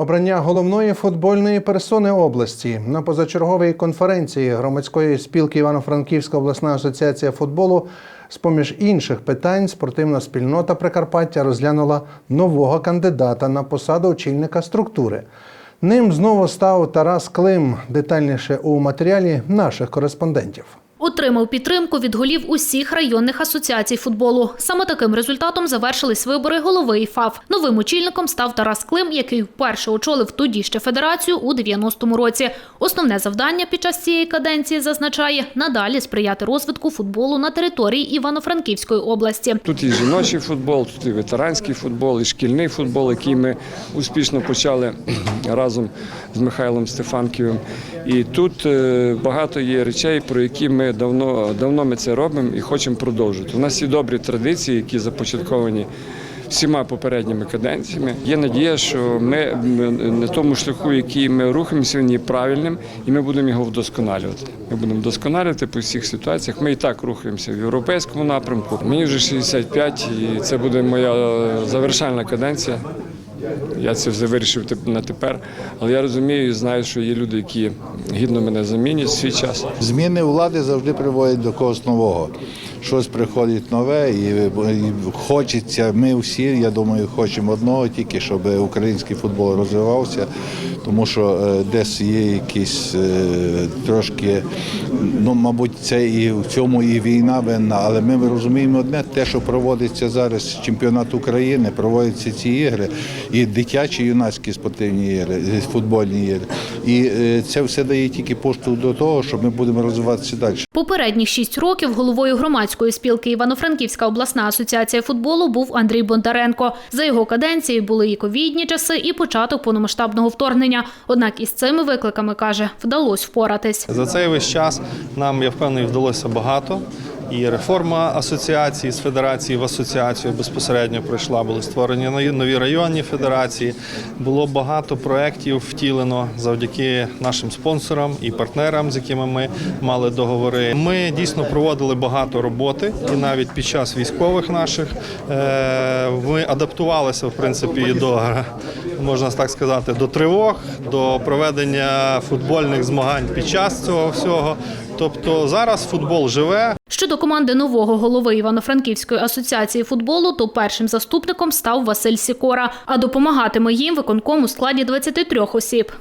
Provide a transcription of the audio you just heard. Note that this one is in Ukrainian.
Обрання головної футбольної персони області на позачерговій конференції громадської спілки Івано-Франківська обласна асоціація футболу з поміж інших питань спортивна спільнота Прикарпаття розглянула нового кандидата на посаду очільника структури. Ним знову став Тарас Клим. Детальніше у матеріалі наших кореспондентів. Отримав підтримку від голів усіх районних асоціацій футболу. Саме таким результатом завершились вибори голови ІФАФ. Новим очільником став Тарас Клим, який вперше очолив тоді ще федерацію у 90-му році. Основне завдання під час цієї каденції зазначає надалі сприяти розвитку футболу на території Івано-Франківської області. Тут і жіночий футбол, тут і ветеранський футбол, і шкільний футбол, який ми успішно почали разом з Михайлом Стефанківим. І тут е, багато є речей, про які ми давно, давно ми це робимо і хочемо продовжити. У нас є добрі традиції, які започатковані. Всіма попередніми каденціями є надія, що ми на тому шляху, який ми рухаємося, він є правильним, і ми будемо його вдосконалювати. Ми будемо вдосконалювати по всіх ситуаціях. Ми і так рухаємося в європейському напрямку. Мені вже 65, і це буде моя завершальна каденція. Я це вже вирішив на тепер, але я розумію і знаю, що є люди, які гідно мене замінять в свій час. Зміни влади завжди приводять до когось нового. Щось приходить нове, і, хочеться. Ми всі, я думаю, хочемо одного, тільки щоб український футбол розвивався, тому що е, десь є якісь е, трошки, ну мабуть, це і в цьому і війна винна, але ми розуміємо одне, те, що проводиться зараз чемпіонат України, проводяться ці ігри, і дитячі, юнацькі спортивні ігри, футбольні ігри. І е, це все дає тільки поштовх до того, що ми будемо розвиватися далі. Попередні шість років головою громадської спілки Івано-Франківська обласна асоціація футболу був Андрій Бондаренко. За його каденцією були і ковідні часи, і початок повномасштабного вторгнення. Однак із цими викликами каже, вдалося впоратись. За цей весь час нам, я впевнений, вдалося багато. І реформа асоціації з федерації в асоціацію безпосередньо пройшла. Були створені нові- районні федерації. Було багато проєктів втілено завдяки нашим спонсорам і партнерам, з якими ми мали договори. Ми дійсно проводили багато роботи, і навіть під час військових наших е, ми адаптувалися в принципі до можна так сказати, до тривог, до проведення футбольних змагань під час цього всього. Тобто зараз футбол живе, Щодо команди нового голови Івано-Франківської асоціації футболу, то першим заступником став Василь Сікора, а допомагатиме їм виконком у складі 23 осіб.